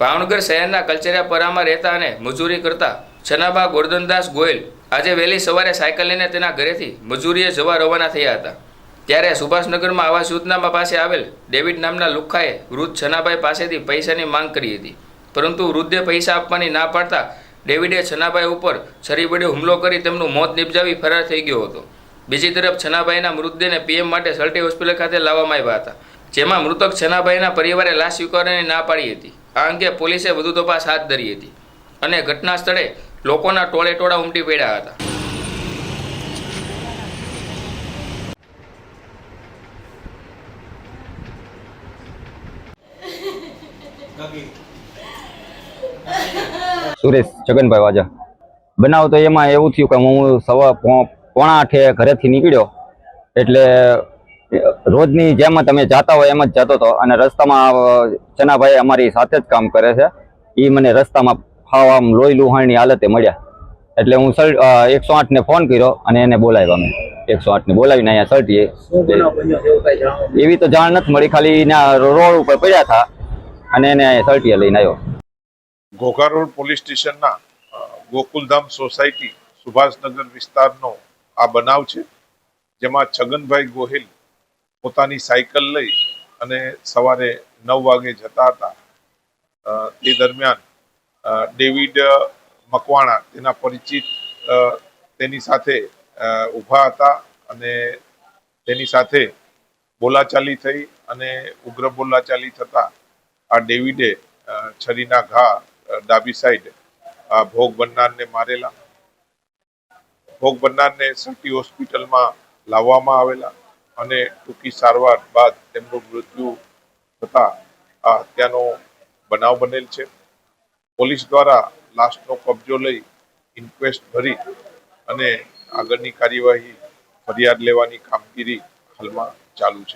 ભાવનગર શહેરના કલ્ચરિયાપરામાં રહેતા અને મજૂરી કરતા છનાબા ગોરધનદાસ ગોયલ આજે વહેલી સવારે સાયકલ લઈને તેના ઘરેથી મજૂરીએ જવા રવાના થયા હતા. ત્યારે સુભાષનગરમાં આવાસ યોજનામાં પાસે આવેલ ડેવિડ નામના લુખ્ખાએ વૃદ્ધ છનાભાઈ પાસેથી પૈસાની માંગ કરી હતી. પરંતુ વૃદ્ધે પૈસા આપવાની ના પાડતા ડેવિડે છનાભાઈ ઉપર છરી વડે હુમલો કરી તેમનું મોત નિપજાવી ફરાર થઈ ગયો હતો. બીજી તરફ છનાભાઈના મૃતદેહને પીએમ માટે સલટી હોસ્પિટલ ખાતે લાવવામાં આવ્યા હતા, જેમાં મૃતક છનાભાઈના પરિવારે લાશ સ્વીકારવાની ના પાડી હતી. આ અંગે પોલીસે વધુ તપાસ હાથ ધરી હતી અને ઘટના સ્થળે લોકોના ટોળે ટોળા ઉમટી પડ્યા હતા. સુરેશ છગનભાઈ વાજા. બનાવ તો એમાં એવું થયું કે હું સવા પોણા આઠે ઘરેથી નીકળ્યો. એટલે રોજની જેમ તમે જાતા હોય એમ જ જતો હતો અને રસ્તામાં ચનાભાઈ અમારી સાથે જ કામ કરે છે. એ મને રસ્તામાં ફાવ આમ લોહી લુહાણની હાલતે મળ્યા. એટલે હું સર એકસો આઠને ફોન કર્યો અને એને બોલાવ્યા અમે. એકસો આઠને બોલાવીને અહીંયા સર્ટીએ એવી તો જાણ નથી મળી ખાલી રોડ ઉપર પડ્યા હતા અને એને અહીંયા સર્ટીએ લઈને આવ્યો. ઘોઘા રોડ પોલીસ સ્ટેશનના ગોકુલધામ સોસાયટી સુભાષનગર વિસ્તારનો આ બનાવ છે જેમાં છગનભાઈ ગોહિલ પોતાની સાયકલ લઈ અને સવારે નવ વાગે જતા હતા. તે દરમિયાન ડેવિડ મકવાણા તેના પરિચિત તેની સાથે ઊભા હતા અને તેની સાથે બોલાચાલી થઈ અને ઉગ્ર બોલાચાલી થતા આ ડેવિડે છરીના ઘા ડાબી સાઈડ આ ભોગ બનનારને મારેલા. ભોગ બનનારને સટી હોસ્પિટલમાં લાવવામાં આવેલા. અને ટૂંકી સારવાર બાદ તેમનું મૃત્યુ થતા આ હત્યાનો બનાવ બનેલ છે. પોલીસ દ્વારા લાશનો કબજો લઈ ઇન્ક્વેસ્ટ ભરી અને આગળની કાર્યવાહી ફરિયાદ લેવાની કામગીરી હાલમાં ચાલુ છે.